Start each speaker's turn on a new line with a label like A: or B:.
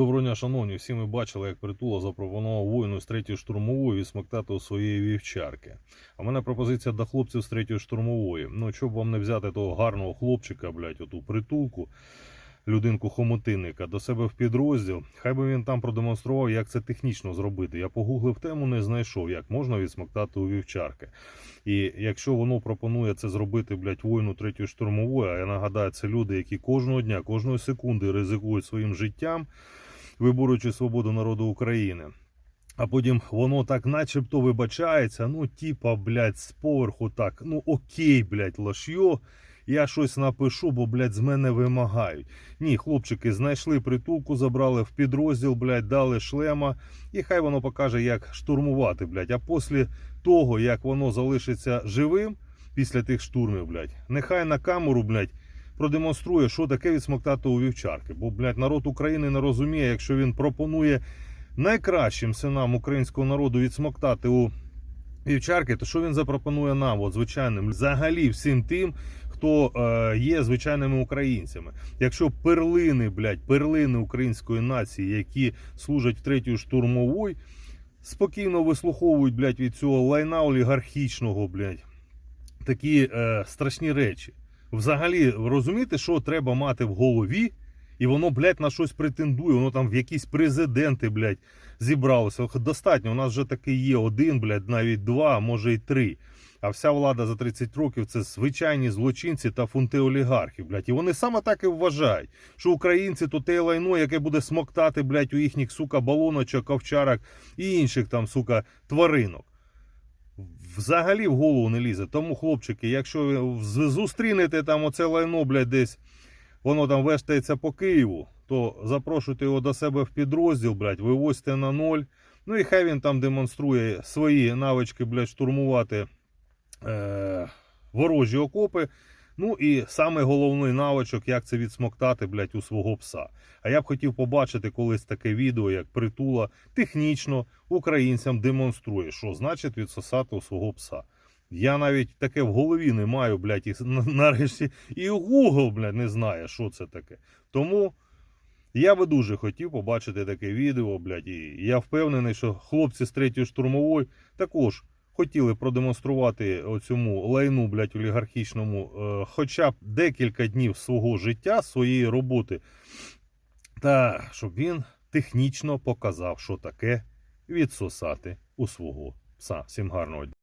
A: Доброго дня, шановні. Всі ми бачили, як притула запропонував воїну з третьої штурмової відсмоктати у своєї вівчарки. А в мене пропозиція до хлопців з третьої штурмової. Ну, щоб вам не взяти того гарного хлопчика, блядь, оту притулку, людинку хомутинника до себе в підрозділ. Хай би він там продемонстрував, як це технічно зробити. Я погуглив тему, не знайшов, як можна відсмоктати у вівчарки. І якщо воно пропонує це зробити, блядь, воїну третьої штурмової, а я нагадаю, це люди, які кожного дня, кожної секунди ризикують своїм життям, виборюючи свободу народу України. А потім воно так начебто вибачається, ну, типа, блядь, з поверху так, ну окей, блядь, лошьо, я щось напишу, бо, блядь, з мене вимагають. Ні, хлопчики знайшли притулку, забрали в підрозділ, блядь, дали шлема, і хай воно покаже, як штурмувати, блядь. А після того, як воно залишиться живим після тих штурмів, блядь, нехай на камеру, блядь, продемонструє, що таке відсмоктати у вівчарки. Бо, блядь, народ України не розуміє, якщо він пропонує найкращим синам українського народу відсмоктати у вівчарки, то що він запропонує нам, от звичайним, взагалі всім тим, хто е, є звичайними українцями. Якщо перлини, блядь, перлини української нації, які служать в третій спокійно вислуховують, блядь, від цього лайна олігархічного, блядь, такі е, страшні речі. Взагалі, розумієте, що треба мати в голові, і воно, блядь, на щось претендує, воно там в якісь президенти, блядь, зібралося. Достатньо, у нас вже таки є один, блядь, навіть два, може й три. А вся влада за 30 років це звичайні злочинці та фунти олігархів, блядь. І вони саме так і вважають, що українці то те лайно, яке буде смоктати, блядь, у їхніх, сука, балоночок, овчарок і інших там, сука, тваринок. Взагалі в голову не лізе. Тому, хлопчики, якщо зустрінете там оце лайно, блядь, десь воно там вештається по Києву, то запрошуйте його до себе в підрозділ, блядь, вивозьте на ноль. Ну і хай він там демонструє свої навички, блядь, штурмувати е- ворожі окопи. Ну і саме головний навичок, як це відсмоктати, блядь, у свого пса. А я б хотів побачити колись таке відео, як притула технічно українцям демонструє, що значить відсосати у свого пса. Я навіть таке в голові не маю, блядь, і нарешті і Google, блядь, не знає, що це таке. Тому я би дуже хотів побачити таке відео, блядь, і я впевнений, що хлопці з третьої штурмової також хотіли продемонструвати оцьому лайну, блядь, олігархічному, е, хоча б декілька днів свого життя, своєї роботи, та щоб він технічно показав, що таке відсосати у свого пса. Всім гарного дня.